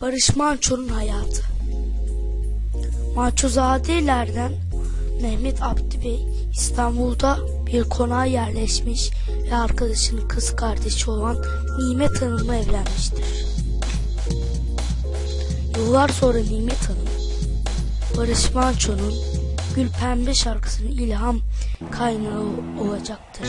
Barış Manço'nun hayatı. Mançozadelerden Mehmet Abdi Bey İstanbul'da bir konağa yerleşmiş ve arkadaşının kız kardeşi olan Nimet Hanım'la evlenmiştir. Yıllar sonra Nimet Hanım, Barış Manço'nun Gül Pembe şarkısının ilham kaynağı olacaktır.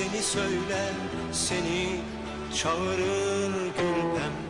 seni söyler Seni çağırır gül pembe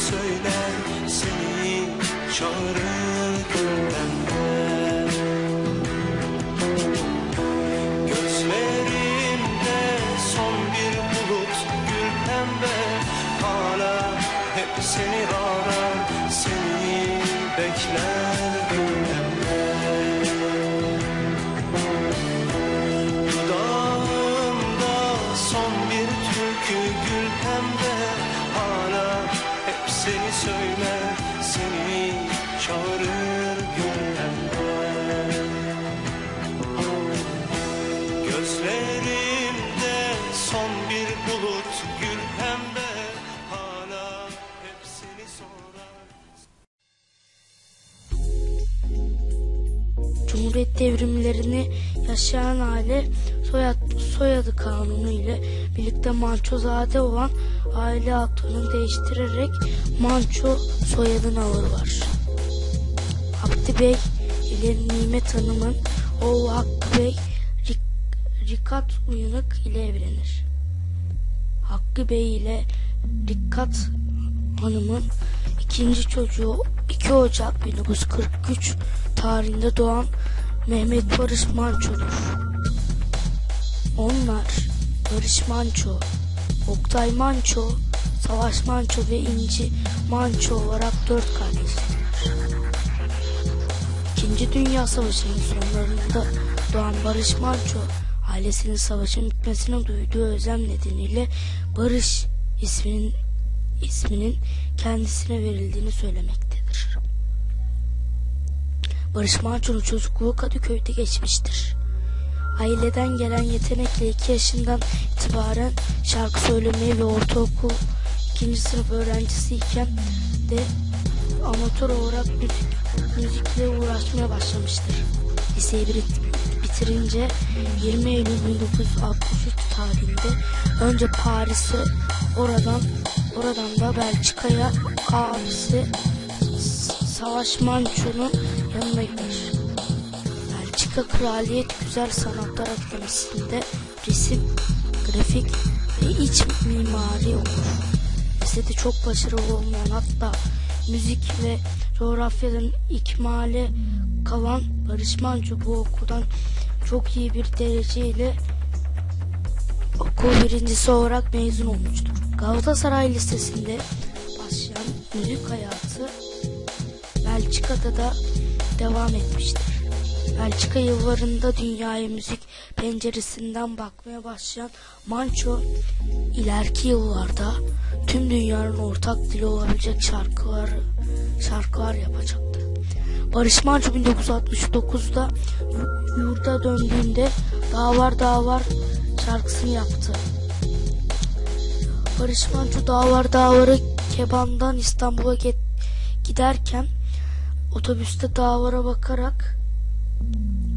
söyler Seni çağırır pembe Gözlerimde son bir bulut gül pembe Hala hep seni arar Seni çağırır Cumhuriyet devrimlerini yaşayan aile soyad, soyadı kanunu ile birlikte Mançozade olan aile adını değiştirerek Manço soyadını alırlar. Abdi Bey ile Nimet Hanım'ın oğlu Hakkı Bey Rik- Rikat Uyanık ile evlenir. Hakkı Bey ile Rikat Hanım'ın ikinci çocuğu 2 Ocak 1943 tarihinde doğan Mehmet Barış Manço'dur. Onlar Barış Manço, Oktay Manço, Savaş Manço ve İnci Manço olarak dört kardeşlerdir. İkinci Dünya Savaşı'nın sonlarında doğan Barış Manço, ailesinin savaşın bitmesine duyduğu özlem nedeniyle Barış isminin isminin kendisine verildiğini söylemektedir. Barış Manço'nun çocukluğu Kadıköy'de geçmiştir. Aileden gelen yetenekle 2 yaşından itibaren şarkı söylemeyi ve ortaokul 2. sınıf öğrencisiyken de amatör olarak müzik, müzikle uğraşmaya başlamıştır. Liseyi bit- bitirince 20 Eylül 1963 tarihinde önce Paris'e oradan oradan da Belçika'ya S- Savaş Manço'nun yanına gider. Belçika Kraliyet Güzel Sanatlar Akademisi'nde resim, grafik ve iç mimari okur. Lisede çok başarılı olmayan hatta müzik ve coğrafyadan ikmale kalan Barış Manço bu okuldan çok iyi bir dereceyle okul birincisi olarak mezun olmuştur. Galatasaray Lisesi'nde başlayan müzik hayatı Belçika'da da devam etmiştir. Belçika yıllarında dünyaya müzik penceresinden bakmaya başlayan Manço ileriki yıllarda tüm dünyanın ortak dili olabilecek şarkılar şarkılar yapacaktı. Barış Manço 1969'da yu- yurda döndüğünde Dağ Var Dağ Var şarkısını yaptı. Barış Manço Dağ Var Dağ Var'ı Keban'dan İstanbul'a giderken otobüste Dağ Var'a bakarak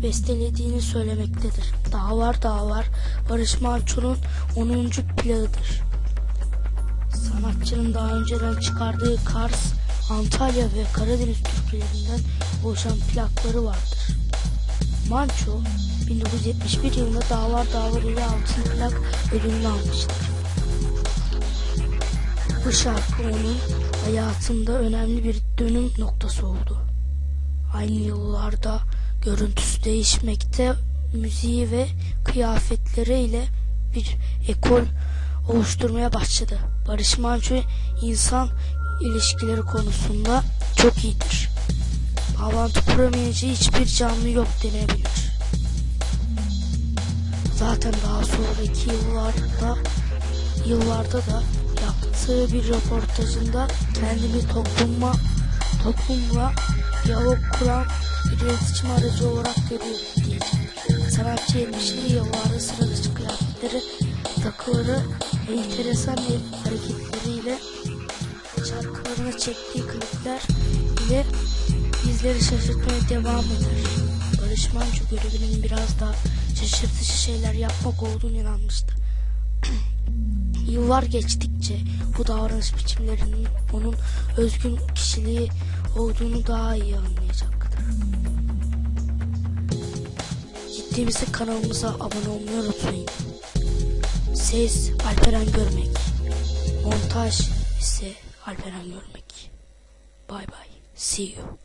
bestelediğini söylemektedir. Dağ var dağ var Barış Manço'nun 10. plağıdır. Sanatçının daha önceden çıkardığı Kars, Antalya ve Karadeniz türkülerinden oluşan plakları vardır. Manço 1971 yılında Dağ var dağ var ile altın plak ödülünü almıştır. Bu şarkı onun hayatında önemli bir dönüm noktası oldu. Aynı yıllarda görüntüsü değişmekte, müziği ve kıyafetleriyle bir ekol oluşturmaya başladı. Barış Manço insan ilişkileri konusunda çok iyidir. Bağlantı kuramayacağı hiçbir canlı yok denebilir. Zaten daha sonraki yıllarda yıllarda da yaptığı bir röportajında kendini toplumla toplumla diyalog kuran bir iletişim aracı olarak görüyor diyecek. Sanatçı 70'li yıllarda sıra dışı kıyafetleri, takıları enteresan el hareketleriyle şarkılarına çektiği klipler ile bizleri şaşırtmaya devam eder. Barış Manço görevinin biraz daha şaşırtıcı şeyler yapmak olduğunu inanmıştı. Yıllar geçtikçe bu davranış biçimlerinin onun özgün kişiliği olduğunu daha iyi anlayacaktır. Gittiğimizde kanalımıza abone olmayı unutmayın. Ses Alperen Görmek. Montaj ise Alperen Görmek. Bye bye. See you.